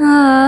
啊。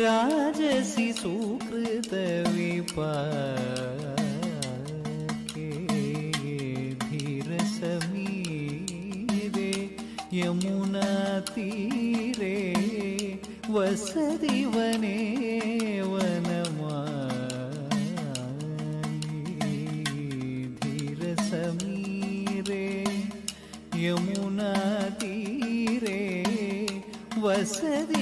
राजसि सुकृतविपाके धीरसमीरे यमुनातीरे वसति वने वनमाली धीरसमीरे यमुनातीरे वसति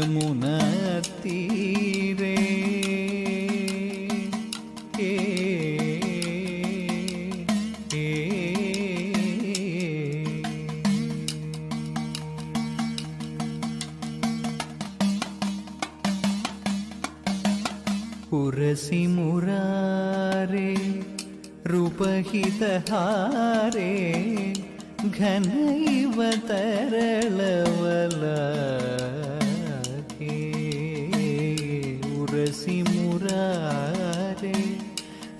యమున తీరే ఏ පුරසි මුරාරේ රුපහිතහාරේ ඝනයිවතරලවල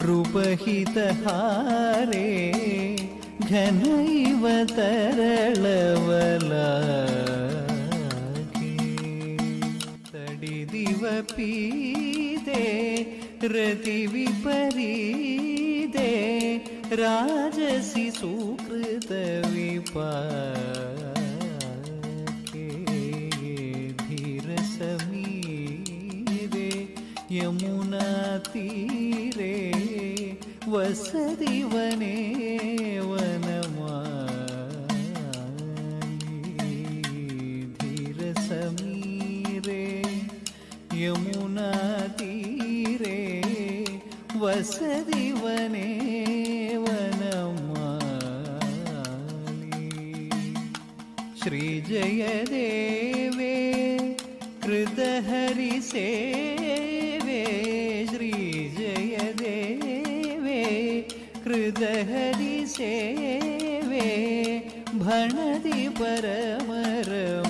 रूपहितहारे घनैव तरलवलाके तडिदिवपीदे रतिविपरीदे राजसि सुकृतविपाके धीरसमीरे यमुनातीरे वसति വസതിവനേ ചേവേ ഭണതി പരമരമ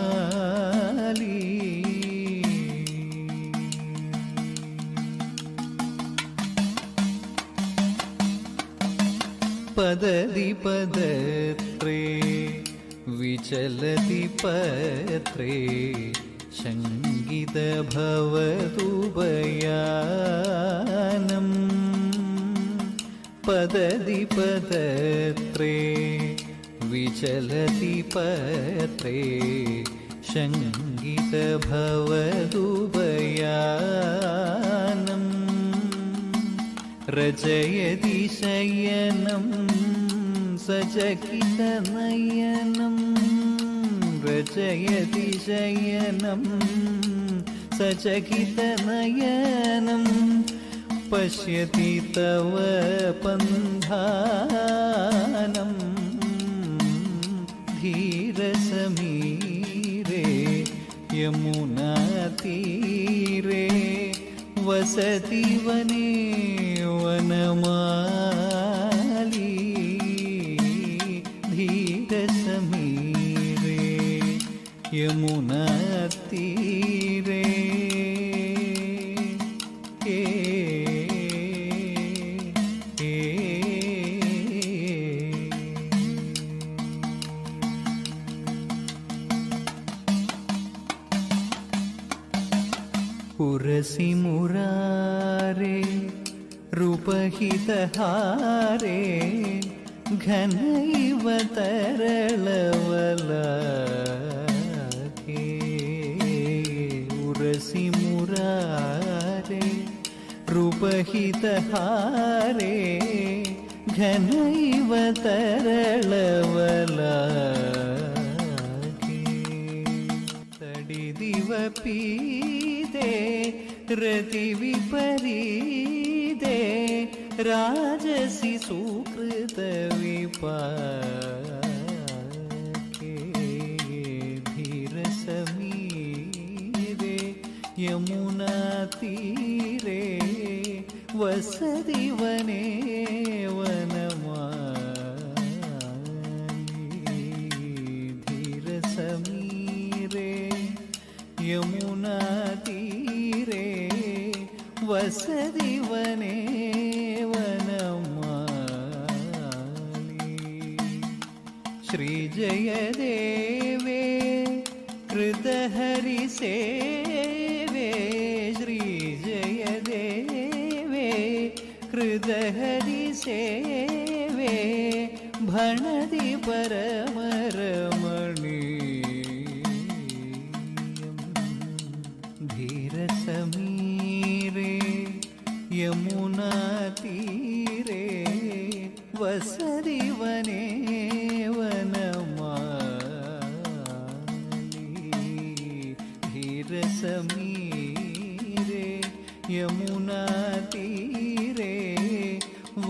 पदति पदत्रे विचलति पत्रे शङ्गितभवदुभयानम् पदति पदत्रे विचलति पत्रे शङ्गितभवदुभयानम् रचयति शयनं സചകിതനയനം രചയതി ശയനം സചകിതനയനം പശ്യതി തവ പന്ധാനം ധീരസമീരേ യമുനതീരേ വസതി വനേ വനമാ യമുന തീരേ පුරසි මුරාරේ රුපහිතහාරේ ඝනයිව තරලවලා रूपहितहारे घनैव तरलवलाके तडिदिवपीदे रतिविपरीदे राजसि सुकृतविपाके धीरसमीरे यमुनातीरे वसदिवने वनमाली धीरसमीरे यमुनातीरे वसदिवने वनमाली श्रीजयदेवे से ಸೇವೆ ಭಣದಿ ಪರಮರಮಣಿ ಧೀರ ಸಮೀರೆ ಯಮುನಾ ತೀರೆ ವಸ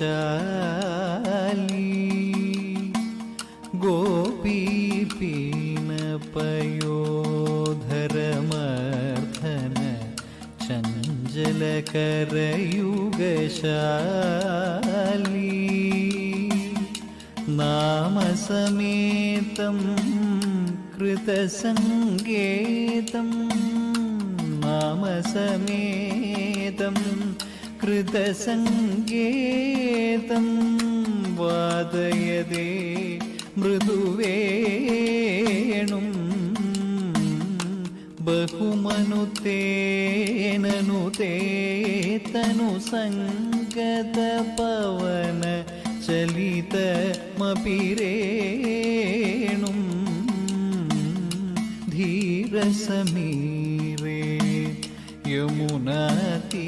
वनमाली गोपीपीनपयोधरमर्धन चञ्चलकरयुगशाली गोपीपीनपयोधरमर्धन चञ्चलकरयुगशाली नामसमेतं कृतसङ्गेतं മൃദസങ്കേതം വാദയതേ മൃദുവേണും ബഹുമനുത്തേനനുതേതനുസംഗതപവന ചലിതമപിരേണും ധീരസമീരേ യമുനാതീ